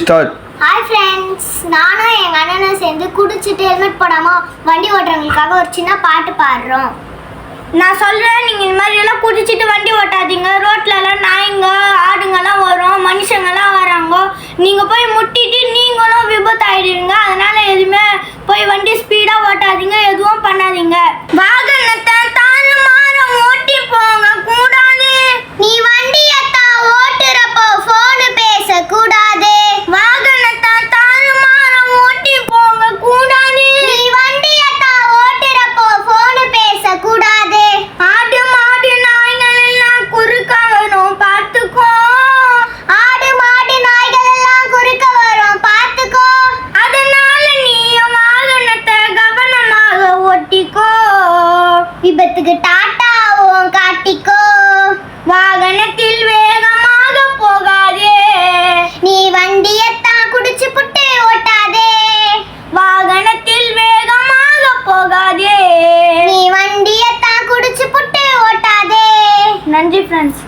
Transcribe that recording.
Start hi friends நானும் எங்கள் அண்ணனும் சேர்ந்து குடிச்சிட்டு ஹெல்மெட் போடாமல் வண்டி ஓட்டுறவங்களுக்காக ஒரு சின்ன பாட்டு பாடுறோம். நான் சொல்கிறேன் நீங்கள் இந்த மாதிரி எல்லாம் குடிச்சிட்டு வண்டி ஓட்டாதீங்க. ரோட் விபத்துக்கு டாட்டாவும் காட்டிக்கோ. வாகனத்தில் வேகமாக போகாதே. நீ வண்டியத்தான் குடிச்சு புட்டு ஓட்டாதே. வாகனத்தில் வேகமாக போகாதே. நீ வண்டியத்தான் குடிச்சு புட்டு ஓட்டாதே. நன்றி ஃப்ரெண்ட்ஸ்